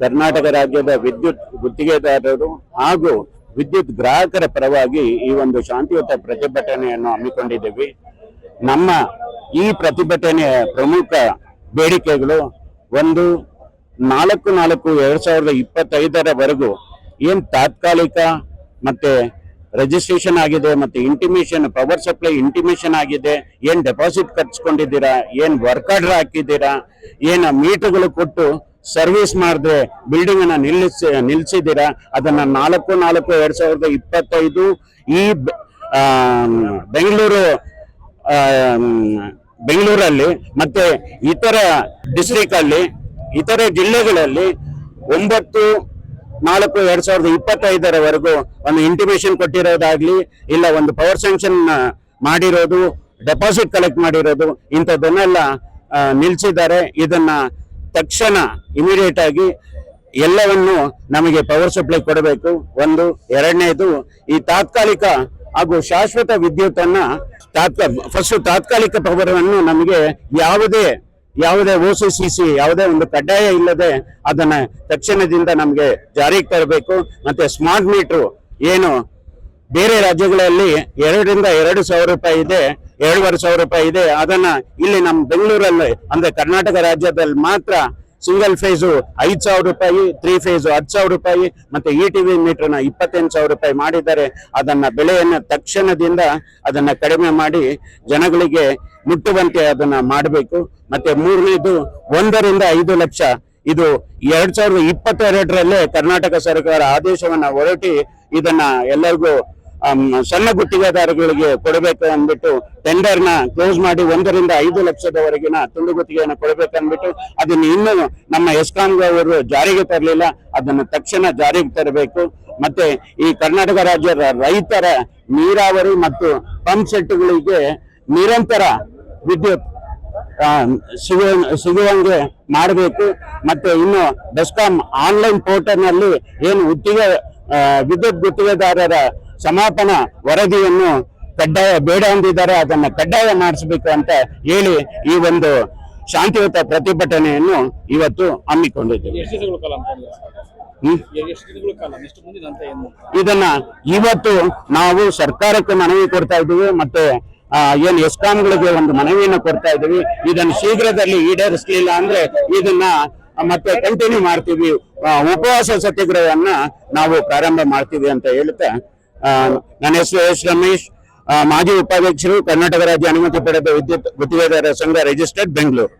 ಕರ್ನಾಟಕ ರಾಜ್ಯದ ವಿದ್ಯುತ್ ಗುತ್ತಿಗೆದಾರರು ಹಾಗೂ ವಿದ್ಯುತ್ ಗ್ರಾಹಕರ ಪರವಾಗಿ ಈ ಒಂದು ಶಾಂತಿಯುತ ಪ್ರತಿಭಟನೆಯನ್ನು ಹಮ್ಮಿಕೊಂಡಿದ್ದೀವಿ. ನಮ್ಮ ಈ ಪ್ರತಿಭಟನೆ ಪ್ರಮುಖ ಬೇಡಿಕೆಗಳು ಒಂದು ನಾಲ್ಕು ನಾಲ್ಕು ಎರಡ್ ಸಾವಿರದ ಇಪ್ಪತ್ತೈದರವರೆಗೂ ಏನ್ ತಾತ್ಕಾಲಿಕ ಮತ್ತೆ ರಿಜಿಸ್ಟ್ರೇಷನ್ ಆಗಿದೆ ಮತ್ತೆ ಇಂಟಿಮೇಷನ್ ಪವರ್ ಸಪ್ಲೈ ಇಂಟಿಮೇಷನ್ ಆಗಿದೆ, ಏನ್ ಡೆಪಾಸಿಟ್ ಕಟ್ಸ್ಕೊಂಡಿದ್ದೀರಾ, ಏನ್ ವರ್ಕ್ ಆರ್ಡರ್ ಹಾಕಿದ್ದೀರಾ, ಏನ ಮೀಟರ್ಗಳು ಕೊಟ್ಟು ಸರ್ವಿಸ್ ಮಾಡಿದ್ರೆ ಬಿಲ್ಡಿಂಗ್ ಅನ್ನ ನಿಲ್ಲಿಸಿ, ನಿಲ್ಸಿದ್ದೀರಾ, ಅದನ್ನ ನಾಲ್ಕು ನಾಲ್ಕು ಎರಡ್ ಸಾವಿರದ ಇಪ್ಪತ್ತೈದು ಈ ಬೆಂಗಳೂರು ಬೆಂಗಳೂರಲ್ಲಿ ಮತ್ತೆ ಇತರ ಡಿಸ್ಟ್ರಿಕ್ಟ್ ಅಲ್ಲಿ, ಇತರ ಜಿಲ್ಲೆಗಳಲ್ಲಿ ಒಂಬತ್ತು, ನಾಲ್ಕು, ಎರಡ್ ಸಾವಿರದ ಇಪ್ಪತ್ತೈದರವರೆಗೂ ಒಂದು ಇಂಟಿಮೇಷನ್ ಕೊಟ್ಟಿರೋದಾಗ್ಲಿ, ಇಲ್ಲ ಒಂದು ಪವರ್ ಸ್ಯಾಂಕ್ಷನ್ ಮಾಡಿರೋದು ಡೆಪಾಸಿಟ್ ಕಲೆಕ್ಟ್ ಮಾಡಿರೋದು, ಇಂಥದ್ದನ್ನೆಲ್ಲ ನಿಲ್ಸಿದ್ದಾರೆ. ಇದನ್ನ ತಕ್ಷಣ ಇಮಿಡಿಯೇಟ್ ಆಗಿ ಎಲ್ಲವನ್ನು ನಮಗೆ ಪವರ್ ಸಪ್ಲೈ ಕೊಡಬೇಕು. ಒಂದು, ಎರಡನೇದು ಈ ತಾತ್ಕಾಲಿಕ ಹಾಗೂ ಶಾಶ್ವತ ವಿದ್ಯುತ್ ಅನ್ನ ತಾತ್ಕಾಲ ಫಸ್ಟ್ ತಾತ್ಕಾಲಿಕ ಪವರ್ ಅನ್ನು ನಮಗೆ ಯಾವುದೇ ಯಾವುದೇ ಓ ಸಿ ಸಿ ಸಿ ಯಾವುದೇ ಒಂದು ಕಡ್ಡಾಯ ಇಲ್ಲದೆ ಅದನ್ನ ತಕ್ಷಣದಿಂದ ನಮಗೆ ಜಾರಿಗೆ ತರಬೇಕು. ಮತ್ತೆ ಸ್ಮಾರ್ಟ್ ಮೀಟ್ರು ಏನು? ಬೇರೆ ರಾಜ್ಯಗಳಲ್ಲಿ ಎರಡರಿಂದ ಎರಡು ಸಾವಿರ ರೂಪಾಯಿ ಇದೆ, ಎರಡೂವರೆ ಸಾವಿರ ರೂಪಾಯಿ ಇದೆ. ಅದನ್ನ ಇಲ್ಲಿ ನಮ್ಮ ಬೆಂಗಳೂರಲ್ಲಿ, ಅಂದ್ರೆ ಕರ್ನಾಟಕ ರಾಜ್ಯದಲ್ಲಿ ಮಾತ್ರ ಸಿಂಗಲ್ ಫೇಸು ಐದು ಸಾವಿರ ರೂಪಾಯಿ ತ್ರೀ ಫೇಸು ಹತ್ತು ಸಾವಿರ ರೂಪಾಯಿ, ಮತ್ತೆ ಇ ಟಿ ವಿ ಮೀಟ್ರನ್ನ ಇಪ್ಪತ್ತೆಂಟು ಸಾವಿರ ರೂಪಾಯಿ ಮಾಡಿದ್ದಾರೆ. ಅದನ್ನ ಬೆಲೆಯನ್ನ ತಕ್ಷಣದಿಂದ ಅದನ್ನ ಕಡಿಮೆ ಮಾಡಿ ಜನಗಳಿಗೆ ಮುಟ್ಟುವಂತೆ ಅದನ್ನ ಮಾಡಬೇಕು. ಮತ್ತೆ ಮೂರನೇದು ಒಂದರಿಂದ ಐದು ಲಕ್ಷ. ಇದು ಎರಡ್ ಸಾವಿರದ ಇಪ್ಪತ್ತೆರಡರಲ್ಲೇ ಕರ್ನಾಟಕ ಸರ್ಕಾರ ಆದೇಶವನ್ನ ಹೊರಟಿ ಇದನ್ನ ಎಲ್ಲರಿಗೂ ಸಣ್ಣ ಗುತ್ತಿಗೆದಾರಗಳಿಗೆ ಕೊಡಬೇಕು ಅಂದ್ಬಿಟ್ಟು ಟೆಂಡರ್ನ ಕ್ಲೋಸ್ ಮಾಡಿ ಒಂದರಿಂದ ಐದು ಲಕ್ಷದವರೆಗಿನ ತುಂಡು ಗುತ್ತಿಗೆಯನ್ನು ಕೊಡಬೇಕು ಅಂದ್ಬಿಟ್ಟು ಅದನ್ನ ಇನ್ನೂ ನಮ್ಮ ಎಸ್ಕಾಂ ಅವರು ಜಾರಿಗೆ ತರಲಿಲ್ಲ. ಅದನ್ನು ತಕ್ಷಣ ಜಾರಿಗೆ ತರಬೇಕು. ಮತ್ತೆ ಈ ಕರ್ನಾಟಕ ರಾಜ್ಯದ ರೈತರ ನೀರಾವರಿ ಮತ್ತು ಪಂಪ್ ಸೆಟ್ಗಳಿಗೆ ನಿರಂತರ ವಿದ್ಯುತ್ ಸಿಗುವ, ಸಿಗುವಂಗೆ ಮಾಡಬೇಕು. ಮತ್ತೆ ಇನ್ನು ಬೆಸ್ಕಾಂ ಆನ್ಲೈನ್ ಪೋರ್ಟಲ್ನಲ್ಲಿ ಏನು ಗುತ್ತಿಗೆ ವಿದ್ಯುತ್ ಗುತ್ತಿಗೆದಾರರ ಸಮಾಪನ ವರದಿಯನ್ನು ಕಡ್ಡಾಯ ಬೇಡ ಅಂದಿದ್ದಾರೆ ಅದನ್ನು ಕಡ್ಡಾಯ ಮಾಡಿಸಬೇಕು ಅಂತ ಹೇಳಿ ಈ ಒಂದು ಶಾಂತಿಯುತ ಪ್ರತಿಭಟನೆಯನ್ನು ಇವತ್ತು ಹಮ್ಮಿಕೊಂಡಿದ್ದೇವೆ. ಇದನ್ನ ಇವತ್ತು ನಾವು ಸರ್ಕಾರಕ್ಕೆ ಮನವಿ ಕೊಡ್ತಾ ಇದ್ದೀವಿ ಮತ್ತೆ ಏನು ಎಸ್ಕಾಂಗಳಿಗೆ ಒಂದು ಮನವಿಯನ್ನು ಕೊಡ್ತಾ ಇದ್ದೀವಿ. ಇದನ್ನು ಶೀಘ್ರದಲ್ಲಿ ಈಡೇರಿಸಲಿಲ್ಲ ಅಂದ್ರೆ ಇದನ್ನ ಮತ್ತೆ ಕಂಟಿನ್ಯೂ ಮಾಡ್ತೀವಿ. ಉಪವಾಸ ಸತ್ಯಾಗ್ರಹವನ್ನ ನಾವು ಪ್ರಾರಂಭ ಮಾಡ್ತೀವಿ ಅಂತ ಹೇಳ್ತಾ ನನ್ನ ಹೆಸರು ಎಸ್ ರಮೇಶ್ ಆ, ಮಾಜಿ ಉಪಾಧ್ಯಕ್ಷರು ಕರ್ನಾಟಕ ರಾಜ್ಯ ಅನುಮತಿ ಪಡೆದ ವಿದ್ಯುತ್ ಗುತ್ತಿಗೆದಾರರ ಸಂಘ ರಿಜಿಸ್ಟರ್ಡ್ ಬೆಂಗಳೂರು